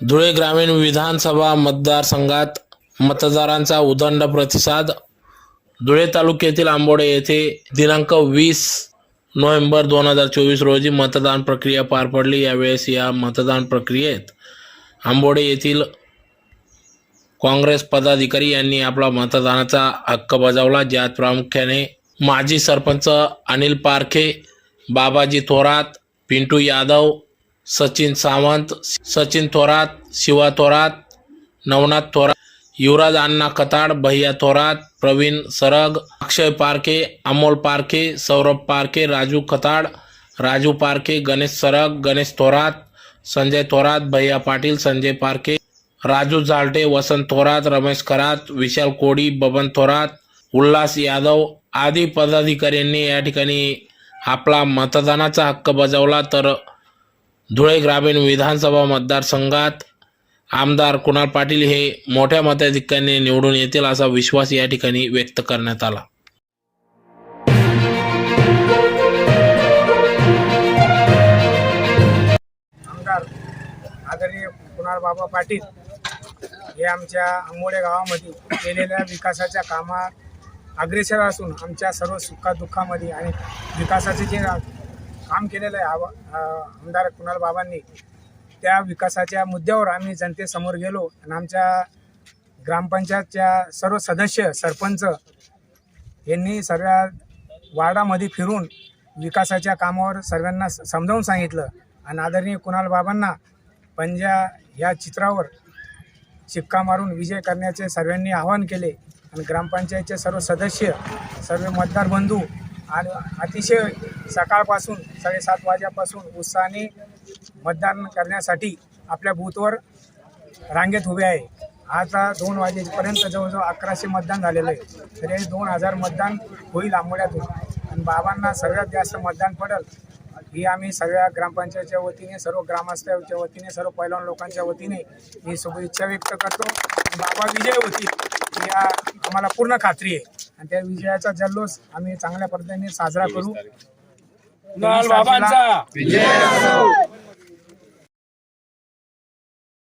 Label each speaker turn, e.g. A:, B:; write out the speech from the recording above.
A: धुळे ग्रामीण विधानसभा मतदारसंघात मतदारांचा उदंड प्रतिसाद. धुळे तालुक्यातील आंबोडे येथे दिनांक वीस नोव्हेंबर दोन हजार चोवीस रोजी मतदान प्रक्रिया पार पडली. यावेळेस या मतदान प्रक्रियेत आंबोडे येथील काँग्रेस पदाधिकारी यांनी आपला मतदानाचा हक्क बजावला. ज्यात प्रामुख्याने माजी सरपंच अनिल पारखे बाबाजी थोरात पिंटू यादव सचिन सावंत सचिन थोरात शिवा थोरात नवनाथ थोरात युवराज अण्णा कताड भैया थोरात प्रवीण सरग अक्षय पारखे अमोल पारखे सौरभ पारखे राजू कताड राजू पारखे गणेश सरग गणेश थोरात संजय थोरात भैया पाटील संजय पारखे राजू झालटे वसंत थोरात रमेश खरात विशाल कोडी बबन थोरात उल्हास यादव आदी पदाधिकाऱ्यांनी या ठिकाणी आपला मतदानाचा हक्क बजावला. तर धुळे ग्रामीण विधानसभा मतदारसंघात आमदार कुणाल पाटील हे मोठ्या मताधिक्याने निवडून येतील असा विश्वास या ठिकाणी व्यक्त करण्यात आला.
B: आमदार आदरणीय कुणाल बाबा पाटील हे आमच्या आंबोडे गावामध्ये केलेल्या विकासाच्या कामात अग्रेसर असून आमच्या सर्व सुखादुःखामध्ये आणि विकासाचे जे काम केलेलं आहे. आव आमदार कुणाल बाबांनी. त्या विकासाच्या मुद्द्यावर आम्ही जनतेसमोर गेलो आणि आमच्या ग्रामपंचायतच्या सर्व सदस्य सरपंच यांनी सर्व वार्डामध्ये फिरून विकासाच्या कामावर सर्वांना समजावून सांगितलं. आणि आदरणीय कुणाल बाबांना पंजा या चित्रावर शिक्का मारून विजय करण्याचे सर्वांनी आवाहन केले. आणि ग्रामपंचायतचे सर्व सदस्य सर्व मतदार बंधू आणि अतिशय सकाळपासून साडेसात वाजेपासून उत्साहाने मतदान करण्यासाठी आपल्या बूथवर रांगेत उभे आहे. आता दोन वाजेपर्यंत जवळजवळ अकराशे मतदान झालेलं आहे. तरी हे दोन हजार मतदान होईल आंबोड्यातून. आणि बाबांना सगळ्यात जास्त मतदान पडेल ही आम्ही सगळ्या ग्रामपंचायतच्या वतीने सर्व ग्रामस्थांच्या वतीने सर्व पैलवान लोकांच्या वतीने ही शुभेच्छा व्यक्त करतो. बाबा विजय होतील या आम्हाला पूर्ण खात्री आहे. आणि त्या विजयाचा जल्लोष आम्ही चांगल्या पद्धतीने साजरा करू.
C: बाबांचा.